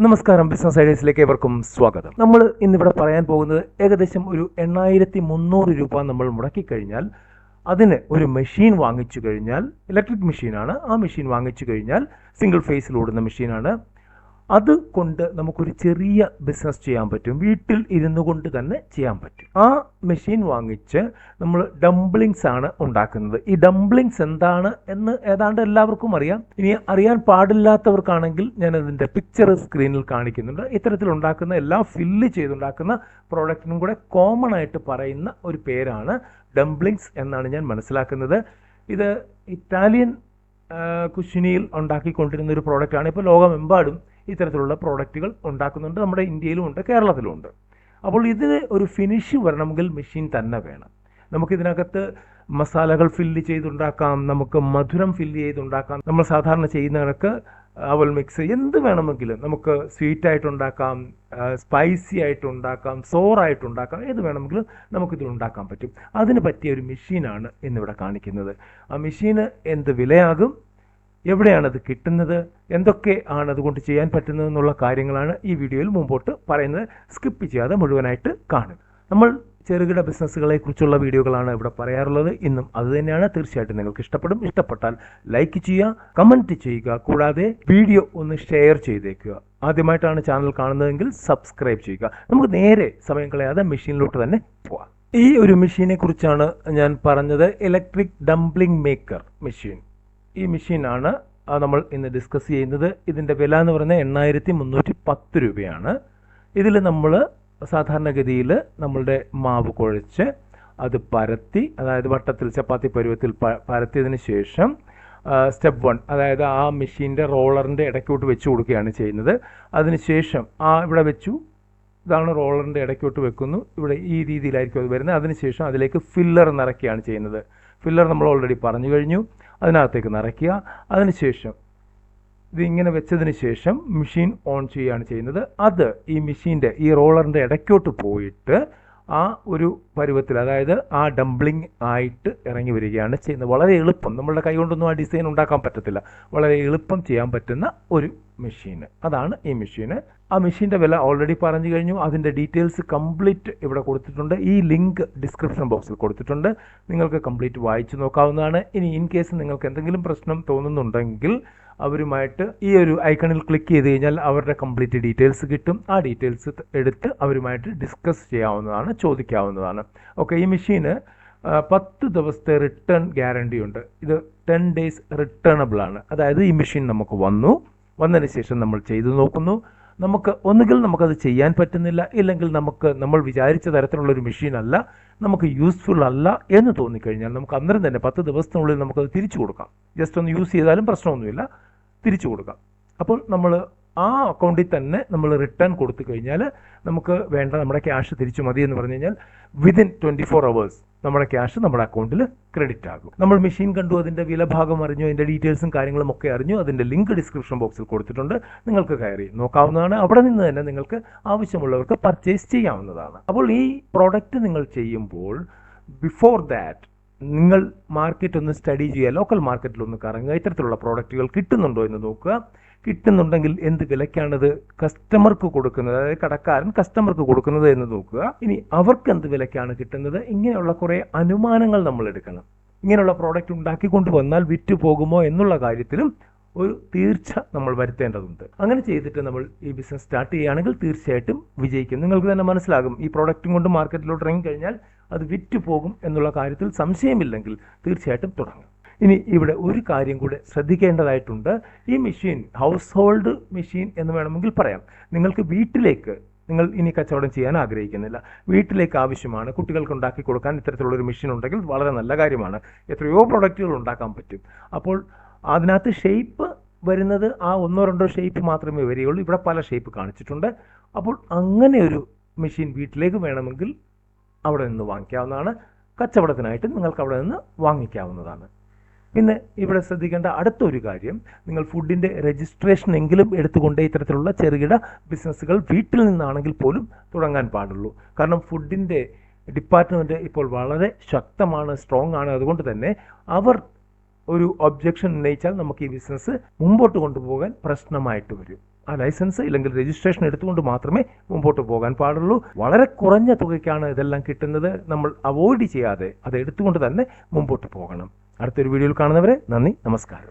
നമസ്കാരം. ബിസിനസ് ഐഡിയസിലേക്ക് ഏവർക്കും സ്വാഗതം. നമ്മൾ ഇന്നിവിടെ പറയാൻ പോകുന്നത് ഏകദേശം ഒരു എണ്ണായിരത്തി മുന്നൂറ് രൂപ നമ്മൾ മുടക്കി കഴിഞ്ഞാൽ അതിന് ഒരു മെഷീൻ വാങ്ങിച്ചു കഴിഞ്ഞാൽ ഇലക്ട്രിക് മെഷീനാണ് ആ മെഷീൻ വാങ്ങിച്ചു കഴിഞ്ഞാൽ സിംഗിൾ ഫേസിൽ ഓടുന്ന മെഷീനാണ് അത് കൊണ്ട് നമുക്കൊരു ചെറിയ ബിസിനസ് ചെയ്യാൻ പറ്റും. വീട്ടിൽ ഇരുന്നു കൊണ്ട് തന്നെ ചെയ്യാൻ പറ്റും. ആ മെഷീൻ വാങ്ങിച്ച് നമ്മൾ ഡംപ്ലിങ്സ് ആണ് ഉണ്ടാക്കുന്നത്. ഈ ഡംപ്ലിങ്സ് എന്താണ് എന്ന് ഏതാണ്ട് എല്ലാവർക്കും അറിയാം. ഇനി അറിയാൻ പാടില്ലാത്തവർക്കാണെങ്കിൽ ഞാൻ അതിന്റെ പിക്ചർ സ്ക്രീനിൽ കാണിക്കുന്നുണ്ട്. ഇത്തരത്തിൽ ഉണ്ടാക്കുന്ന എല്ലാം ഫില്ല് ചെയ്തുണ്ടാക്കുന്ന പ്രോഡക്റ്റിനും കൂടെ കോമൺ ആയിട്ട് പറയുന്ന ഒരു പേരാണ് ഡംപ്ലിങ്സ് എന്നാണ് ഞാൻ മനസ്സിലാക്കുന്നത്. ഇത് ഇറ്റാലിയൻ കുഷിനിയിൽ ഉണ്ടാക്കിക്കൊണ്ടിരുന്ന ഒരു പ്രോഡക്റ്റാണ് ഇപ്പോൾ ലോകമെമ്പാടും ഇത്തരത്തിലുള്ള പ്രോഡക്റ്റുകൾ ഉണ്ടാക്കുന്നുണ്ട്. നമ്മുടെ ഇന്ത്യയിലും ഉണ്ട് കേരളത്തിലും ഉണ്ട്. അപ്പോൾ ഇതിന് ഒരു ഫിനിഷ് വരണമെങ്കിൽ മെഷീൻ തന്നെ വേണം. നമുക്കിതിനകത്ത് മസാലകൾ ഫില്ല് ചെയ്തുണ്ടാക്കാം നമുക്ക് മധുരം ഫില്ല് ചെയ്തുണ്ടാക്കാം. നമ്മൾ സാധാരണ ചെയ്യുന്ന കണക്ക് അവൽ മിക്സ് എന്ത് വേണമെങ്കിലും നമുക്ക് സ്വീറ്റ് ആയിട്ടുണ്ടാക്കാം സ്പൈസി ആയിട്ടുണ്ടാക്കാം സോറായിട്ടുണ്ടാക്കാം ഏത് വേണമെങ്കിലും നമുക്കിതിൽ ഉണ്ടാക്കാൻ പറ്റും. അതിന് പറ്റിയ ഒരു മെഷീനാണ് ഇന്നിവിടെ കാണിക്കുന്നത്. ആ മെഷീന് എന്ത് വിലയാകും? എവിടെയാണ് അത് കിട്ടുന്നത്? എന്തൊക്കെ ആണ് അതുകൊണ്ട് ചെയ്യാൻ പറ്റുന്നത് എന്നുള്ള കാര്യങ്ങളാണ് ഈ വീഡിയോയിൽ മുമ്പോട്ട് പറയുന്നത്. സ്കിപ്പ് ചെയ്യാതെ മുഴുവനായിട്ട് കാണുക. നമ്മൾ ചെറുകിട ബിസിനസ്സുകളെ കുറിച്ചുള്ള വീഡിയോകളാണ് ഇവിടെ പറയാറുള്ളത്. ഇന്നും അത് തന്നെയാണ്. തീർച്ചയായിട്ടും നിങ്ങൾക്ക് ഇഷ്ടപ്പെടും. ഇഷ്ടപ്പെട്ടാൽ ലൈക്ക് ചെയ്യുക കമന്റ് ചെയ്യുക. കൂടാതെ വീഡിയോ ഒന്ന് ഷെയർ ചെയ്തേക്കുക. ആദ്യമായിട്ടാണ് ചാനൽ കാണുന്നതെങ്കിൽ സബ്സ്ക്രൈബ് ചെയ്യുക. നമുക്ക് നേരെ സമയം കളയാതെ മെഷീനിലോട്ട് തന്നെ പോവാം. ഈ ഒരു മെഷീനെ കുറിച്ചാണ് ഞാൻ പറഞ്ഞത്. ഇലക്ട്രിക് ഡംപ്ലിംഗ് മേക്കർ മെഷീൻ ഈ മെഷീനാണ് നമ്മൾ ഇന്ന് ഡിസ്കസ് ചെയ്യുന്നത്. ഇതിന്റെ വില എന്ന് പറയുന്നത് എണ്ണായിരത്തി മുന്നൂറ്റി പത്ത് രൂപയാണ്. ഇതിൽ നമ്മൾ സാധാരണഗതിയിൽ നമ്മളുടെ മാവ് കുഴച്ച് അത് പരത്തി അതായത് വട്ടത്തിൽ ചപ്പാത്തി പരുവത്തിൽ പരത്തിയതിന് ശേഷം സ്റ്റെപ്പ് വൺ അതായത് ആ മെഷീന്റെ റോളറിന്റെ ഇടയ്ക്കോട്ട് വെച്ച് കൊടുക്കുകയാണ് ചെയ്യുന്നത്. അതിനുശേഷം ആ ഇവിടെ വെച്ചു. ഇതാണ് റോളറിന്റെ ഇടയ്ക്കോട്ട് വെക്കുന്നു. ഇവിടെ ഈ രീതിയിലായിരിക്കും അത് വരുന്നത്. അതിനുശേഷം അതിലേക്ക് ഫില്ലർ നിറയ്ക്കുകയാണ് ചെയ്യുന്നത്. ഫില്ലർ നമ്മൾ ഓൾറെഡി പറഞ്ഞു കഴിഞ്ഞു. അതിനകത്തേക്ക് നിറയ്ക്കുക. അതിനുശേഷം ഇതിങ്ങനെ വെച്ചതിന് ശേഷം മെഷീൻ ഓൺ ചെയ്യുകയാണ് ചെയ്യുന്നത്. അത് ഈ മെഷീന്റെ ഈ റോളറിന്റെ ഇടയ്ക്കോട്ട് പോയിട്ട് ആ ഒരു പരുവത്തിൽ അതായത് ആ ഡംപ്ലിംഗ് ആയിട്ട് ഇറങ്ങി വരികയാണ് ചെയ്യുന്നത്. വളരെ എളുപ്പം. നമ്മളുടെ കൈ കൊണ്ടൊന്നും ആ ഡിസൈൻ ഉണ്ടാക്കാൻ പറ്റത്തില്ല. വളരെ എളുപ്പം ചെയ്യാൻ പറ്റുന്ന ഒരു മെഷീൻ അതാണ് ഈ മെഷീന് ആ മെഷീന്റെ വില ഓൾറെഡി പറഞ്ഞു കഴിഞ്ഞു. അതിന്റെ ഡീറ്റെയിൽസ് കംപ്ലീറ്റ് ഇവിടെ കൊടുത്തിട്ടുണ്ട്. ഈ ലിങ്ക് ഡിസ്ക്രിപ്ഷൻ ബോക്സിൽ കൊടുത്തിട്ടുണ്ട്. നിങ്ങൾക്ക് കംപ്ലീറ്റ് വായിച്ചു നോക്കാവുന്നതാണ്. ഇനി ഇൻ കേസ് നിങ്ങൾക്ക് എന്തെങ്കിലും പ്രശ്നം തോന്നുന്നുണ്ടെങ്കിൽ അവരുമായിട്ട് ഈ ഒരു ഐക്കണിൽ ക്ലിക്ക് ചെയ്ത് കഴിഞ്ഞാൽ അവരുടെ കംപ്ലീറ്റ് ഡീറ്റെയിൽസ് കിട്ടും. ആ ഡീറ്റെയിൽസ് എടുത്ത് അവരുമായിട്ട് ഡിസ്കസ് ചെയ്യാവുന്നതാണ് ചോദിക്കാവുന്നതാണ്. ഓക്കെ ഈ മെഷീന് പത്ത് ദിവസത്തെ റിട്ടേൺ ഗ്യാരണ്ടി ഉണ്ട്. ഇത് ടെൻ ഡേയ്സ് റിട്ടേണബിൾ ആണ്. അതായത് ഈ മെഷീൻ നമുക്ക് വന്നു. വന്നതിന് ശേഷം നമ്മൾ ചെയ്തു നോക്കുന്നു. നമുക്ക് ഒന്നുകിൽ നമുക്കത് ചെയ്യാൻ പറ്റുന്നില്ല ഇല്ലെങ്കിൽ നമുക്ക് നമ്മൾ വിചാരിച്ച തരത്തിലുള്ള ഒരു മെഷീൻ അല്ല നമുക്ക് യൂസ്ഫുൾ അല്ല എന്ന് തോന്നിക്കഴിഞ്ഞാൽ നമുക്ക് അന്നേരം തന്നെ പത്ത് ദിവസത്തിനുള്ളിൽ നമുക്കത് തിരിച്ചു കൊടുക്കാം. ജസ്റ്റ് ഒന്ന് യൂസ് ചെയ്താലും പ്രശ്നമൊന്നുമില്ല. തിരിച്ചു കൊടുക്കാം. അപ്പോൾ നമ്മൾ ആ അക്കൗണ്ടിൽ തന്നെ നമ്മൾ റിട്ടേൺ കൊടുത്തു കഴിഞ്ഞാൽ നമുക്ക് വേണ്ട നമ്മുടെ ക്യാഷ് തിരിച്ചു മതി എന്ന് പറഞ്ഞു കഴിഞ്ഞാൽ വിതിൻ ട്വന്റി ഫോർ അവേഴ്സ് നമ്മുടെ ക്യാഷ് നമ്മുടെ അക്കൗണ്ടിൽ ക്രെഡിറ്റ് ആകും. നമ്മൾ മെഷീൻ കണ്ടു അതിന്റെ വിലഭാഗം അറിഞ്ഞു അതിന്റെ ഡീറ്റെയിൽസും കാര്യങ്ങളും ഒക്കെ അറിഞ്ഞു അതിന്റെ ലിങ്ക് ഡിസ്ക്രിപ്ഷൻ ബോക്സിൽ കൊടുത്തിട്ടുണ്ട്. നിങ്ങൾക്ക് കയറി നോക്കാവുന്നതാണ്. അവിടെ നിന്ന് തന്നെ നിങ്ങൾക്ക് ആവശ്യമുള്ളവർക്ക് പർച്ചേസ് ചെയ്യാവുന്നതാണ്. അപ്പോൾ ഈ പ്രോഡക്റ്റ് നിങ്ങൾ ചെയ്യുമ്പോൾ ബിഫോർ ദാറ്റ് നിങ്ങൾ മാർക്കറ്റ് ഒന്ന് സ്റ്റഡി ചെയ്യുക ലോക്കൽ മാർക്കറ്റിൽ ഒന്ന് കറങ്ങുക. ഇത്തരത്തിലുള്ള പ്രോഡക്റ്റുകൾ കിട്ടുന്നുണ്ടോ എന്ന് നോക്കുക. കിട്ടുന്നുണ്ടെങ്കിൽ എന്ത് വിലയ്ക്കാണത് കസ്റ്റമർക്ക് കൊടുക്കുന്നത്? അതായത് കടക്കാരൻ കസ്റ്റമർക്ക് കൊടുക്കുന്നത് എന്ന് നോക്കുക. ഇനി അവർക്ക് എന്ത് വിലയ്ക്കാണ് കിട്ടുന്നത്? ഇങ്ങനെയുള്ള കുറേ അനുമാനങ്ങൾ നമ്മൾ എടുക്കണം. ഇങ്ങനെയുള്ള പ്രോഡക്റ്റ് ഉണ്ടാക്കിക്കൊണ്ട് വന്നാൽ വിറ്റ് പോകുമോ എന്നുള്ള കാര്യത്തിലും ഒരു തീർച്ച നമ്മൾ വരുത്തേണ്ടതുണ്ട്. അങ്ങനെ ചെയ്തിട്ട് നമ്മൾ ഈ ബിസിനസ് സ്റ്റാർട്ട് ചെയ്യുകയാണെങ്കിൽ തീർച്ചയായിട്ടും വിജയിക്കും. നിങ്ങൾക്ക് തന്നെ മനസ്സിലാകും. ഈ പ്രോഡക്റ്റും കൊണ്ട് മാർക്കറ്റിലോട്ട് ഇറങ്ങി കഴിഞ്ഞാൽ അത് വിറ്റ് പോകും എന്നുള്ള കാര്യത്തിൽ സംശയമില്ലെങ്കിൽ തീർച്ചയായിട്ടും തുടങ്ങും. ഇനി ഇവിടെ ഒരു കാര്യം കൂടെ ശ്രദ്ധിക്കേണ്ടതായിട്ടുണ്ട്. ഈ മെഷീൻ ഹൗസ് ഹോൾഡ് മെഷീൻ എന്ന് വേണമെങ്കിൽ പറയാം. നിങ്ങൾക്ക് വീട്ടിലേക്ക് നിങ്ങൾ ഇനി കച്ചവടം ചെയ്യാൻ ആഗ്രഹിക്കുന്നില്ല. വീട്ടിലേക്ക് ആവശ്യമാണ്. കുട്ടികൾക്ക് ഉണ്ടാക്കി കൊടുക്കാൻ ഇത്തരത്തിലുള്ളൊരു മെഷീൻ ഉണ്ടെങ്കിൽ വളരെ നല്ല കാര്യമാണ്. എത്രയോ പ്രൊഡക്റ്റുകൾ ഉണ്ടാക്കാൻ പറ്റും. അപ്പോൾ അതിനകത്ത് ഷേപ്പ് വരുന്നത് ആ ഒന്നോ രണ്ടോ ഷേപ്പ് മാത്രമേ വരികയുള്ളൂ. ഇവിടെ പല ഷേപ്പ് കാണിച്ചിട്ടുണ്ട്. അപ്പോൾ അങ്ങനെ ഒരു മെഷീൻ വീട്ടിലേക്ക് വേണമെങ്കിൽ അവിടെ നിന്ന് വാങ്ങിക്കാവുന്നതാണ്. കച്ചവടത്തിനായിട്ട് നിങ്ങൾക്ക് അവിടെ നിന്ന് വാങ്ങിക്കാവുന്നതാണ്. പിന്നെ ഇവിടെ ശ്രദ്ധിക്കേണ്ട അടുത്തൊരു കാര്യം നിങ്ങൾ ഫുഡിന്റെ രജിസ്ട്രേഷൻ എങ്കിലും എടുത്തുകൊണ്ട് ഇത്തരത്തിലുള്ള ചെറുകിട ബിസിനസ്സുകൾ വീട്ടിൽ നിന്നാണെങ്കിൽ പോലും തുടങ്ങാൻ പാടുള്ളൂ. കാരണം ഫുഡിന്റെ ഡിപ്പാർട്ട്മെന്റ് ഇപ്പോൾ വളരെ ശക്തമാണ് സ്ട്രോങ് ആണ്. അതുകൊണ്ട് തന്നെ അവർ ഒരു ഒബ്ജെക്ഷൻ ഉന്നയിച്ചാൽ നമുക്ക് ഈ ബിസിനസ് മുമ്പോട്ട് കൊണ്ടുപോകാൻ പ്രശ്നമായിട്ട് വരും. ആ ലൈസൻസ് ഇല്ലെങ്കിൽ രജിസ്ട്രേഷൻ എടുത്തുകൊണ്ട് മാത്രമേ മുമ്പോട്ട് പോകാൻ പാടുള്ളൂ. വളരെ കുറഞ്ഞ തുകയ്ക്കാണ് ഇതെല്ലാം കിട്ടുന്നത്. നമ്മൾ അവോയ്ഡ് ചെയ്യാതെ അത് എടുത്തുകൊണ്ട് തന്നെ മുമ്പോട്ട് പോകണം. അടുത്തൊരു വീഡിയോയിൽ കാണുന്നവരെ നന്ദി നമസ്കാരം.